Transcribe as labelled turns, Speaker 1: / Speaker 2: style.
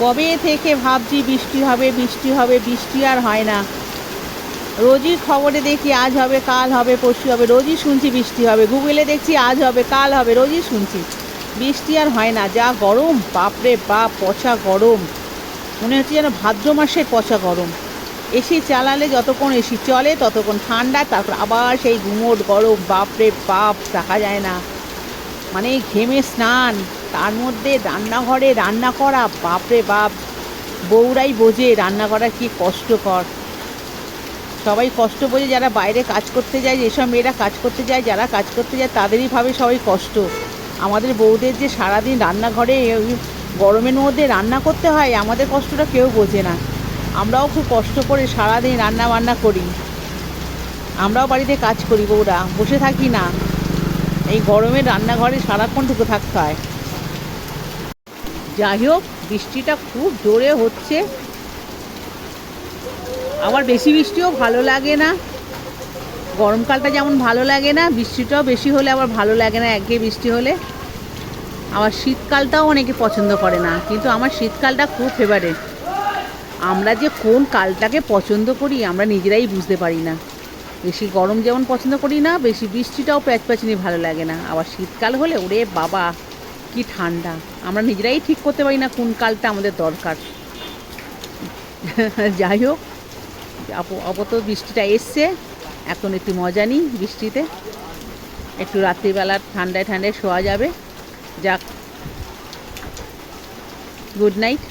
Speaker 1: কবে থেকে ভাবছি বৃষ্টি হবে বৃষ্টি হবে, বৃষ্টি আর হয় না। রোজই খবরে দেখি আজ হবে, কাল হবে, পরশু হবে, রোজই শুনছি বৃষ্টি হবে। গুগলে দেখছি আজ হবে, কাল হবে, রোজই শুনছি। বৃষ্টি আর হয় না, যা গরম, বাপরে বাপ, পচা গরম। মনে হচ্ছে যেন ভাদ্র মাসের পচা গরম। এসি চালালে যতক্ষণ এসি চলে, ততক্ষণ ঠান্ডা, তারপর আবার সেই গুমোট গরম, বাপরে বাপ, দেখা যায় না। মানে ঘেমে স্নান। তার মধ্যে রান্নাঘরে রান্না করা, বাপরে বাপ, বউরাই বোঝে রান্না করা কি কষ্টকর। সবাই কষ্ট বোঝে যারা বাইরে কাজ করতে যায়, যেসব মেয়েরা কাজ করতে যায়, যারা কাজ করতে যায়, তাদেরই ভাবে সবাই কষ্ট। আমাদের বউদের যে সারাদিন রান্নাঘরে গরমের মধ্যে রান্না করতে হয়, আমাদের কষ্টটা কেউ বোঝে না। আমরাও খুব কষ্ট করে সারাদিন রান্না বান্না করি। আমরাও বাড়িতে কাজ করি বউরা, বসে থাকি না। এই গরমের রান্নাঘরে সারাক্ষণ ঢুকে থাকতে হয়। যাই হোক বৃষ্টিটা খুব জোরে হচ্ছে। আবার বেশি বৃষ্টিও ভালো লাগে না। গরমকালটা যেমন ভালো লাগে না, বৃষ্টিটাও বেশি হলে আবার ভালো লাগে না, একঘেয়ে বৃষ্টি হলে। আবার শীতকালটাও অনেকে পছন্দ করে না, কিন্তু আমার শীতকালটা খুব ফেভারেট আমরা যে কোন কালটাকে পছন্দ করি, আমরা নিজেরাই বুঝতে পারি না। বেশি গরম যেমন পছন্দ করি না, বেশি বৃষ্টিটাও প্যাচপ্যাচিনি ভালো লাগে না। আবার শীতকাল হলে, ওরে বাবা! কি ঠান্ডা। আমরা নিজেরাই ঠিক করতে পারি না কোন কালটা আমাদের দরকার। যাই হোক আপাতত বৃষ্টিটা এসছে, এখন একটু মজা নিই বৃষ্টিতে। একটু রাত্রিবেলা ঠান্ডায় ঠান্ডায় শোয়া যাবে। যাক গুড নাইট